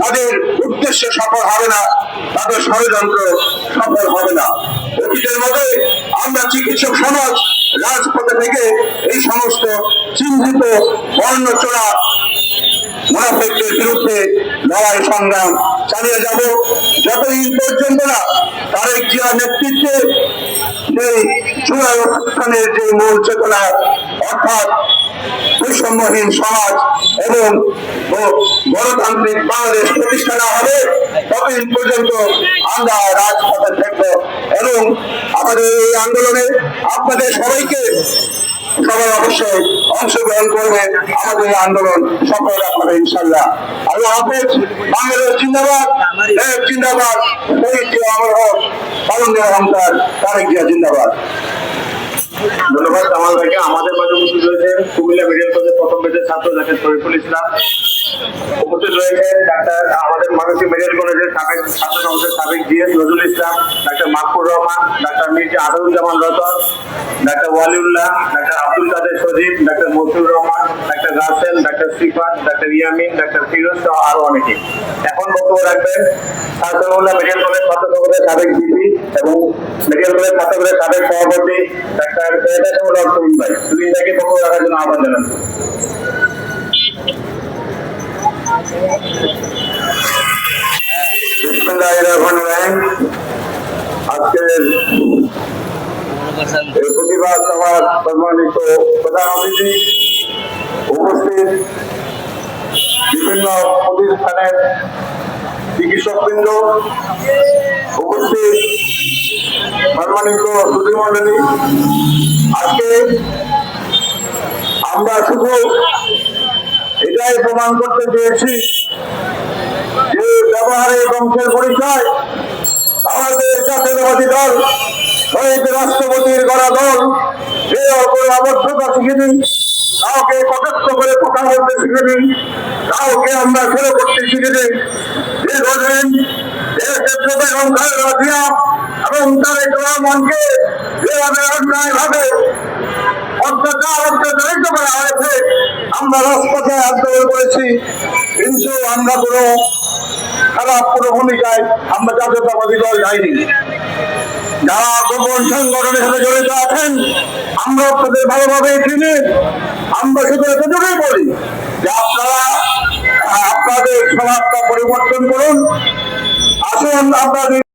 তাদের উদ্দেশ্য সফল হবে না, তাদের ষড়যন্ত্র সফল হবে না। অতীতের মধ্যে আমরা চিকিৎসক সমাজ, রাজপথে থেকে এই সমস্ত চিহ্নিত বর্ণচোরা মুনাফেকদের বিরুদ্ধে লড়াই সংগ্রাম চালিয়ে যাব। যতদিন পর্যন্ত না তারেক জিয়ার নেতৃত্বে চূড়ায় অনুষ্ঠানের যে মূল চেতনা, অর্থাৎ বৈষম্যহীন সমাজ এবং গণতান্ত্রিক বাংলাদেশ প্রতিষ্ঠা না হবে ততদিন পর্যন্ত আমরা রাজপথে থাকব এবং আমাদের এই আন্দোলনে আপনাদের সবাইকে সবাই অবশ্যই অংশগ্রহণ করবে আমাদের আন্দোলন সফল রাখবে ইনশাল্লাহ আল্লাহ হাফেজ, বাংলাদেশ জিন্দাবাদ জিন্দাবাদ অমর হোক, পালন অহংকার, তারেক জিয়া জিন্দাবাদ। ধন্যবাদ উপস্থিত রয়েছেন কুমিল্লা মেডিকেল কলেজের প্রথম ছাত্র ডাক্তার শরীফুল ইসলাম উপস্থিত রয়েছেন ডাক্তার আমাদের মেডিকেল কলেজের সাবেক ছাত্র সংসদের সাবেক GS Nazrul Islam doctor Mahfur Rahman doctor Mirza Ratan doctor Waliullah doctor Abdul Kader Sajib doctor Rahman doctor Rasel doctor doctor Yamin doctor Firoz সহ আরও অনেকে এখন বক্তব্য রাখবেন সারসুল্লাহ মেডিকেল কলেজ ছাত্র সংসদের সাবেক ডিপি এবং মেডিকেল কলেজ ছাত্র সাবেক সভাপতি ডাক্তার ভাই রাখার জন্য আহ্বান জানান বিসমিল্লাহির রহমানির রহিম আজকের এই প্রতিবাদ সভার সম্মানিত প্রধান অতিথি উপস্থিত বিভিন্ন প্রতিষ্ঠানের চিকিৎসকবৃন্দ উপস্থিত সম্মানিত সুধীমণ্ডলী আজকে আমরা শুধু এটাই প্রমাণ করতে চেয়েছি যে ব্যবহারে বংশের পরিচয় আমাদের জাতীয়তাবাদী দল, শহীদ রাষ্ট্রপতির গড়া দল, যে অপর আবদ্ধতা শিখে শিখিনি, কাউকে কটাক্ষ করে কথা বলতে শিখিনি, কাউকে আমরা ছেড়ে করতে শিখিনি দীর্ঘদিন এবং রাজিয়া এবং তারেক রহমানকে যেভাবে অন্যায় ভাবে অত্যাচার অত্যাচারিত করা হয়েছে। আমরা রাজপথে আন্দোলন করেছি। কিন্তু আমরা কোনো খারাপ কোনো ভূমিকায় আমরা জাতীয়তাবাদী দল যাইনি। যারা গোপন সংগঠনের সাথে জড়িত আছেন, আমরা আপনাদের ভালোভাবে চিনি। আমরা শুধু এতটুকুই বলি যে আপনারা, আপনাদের সমাজটা পরিবর্তন করুন। আসুন, আপনাদের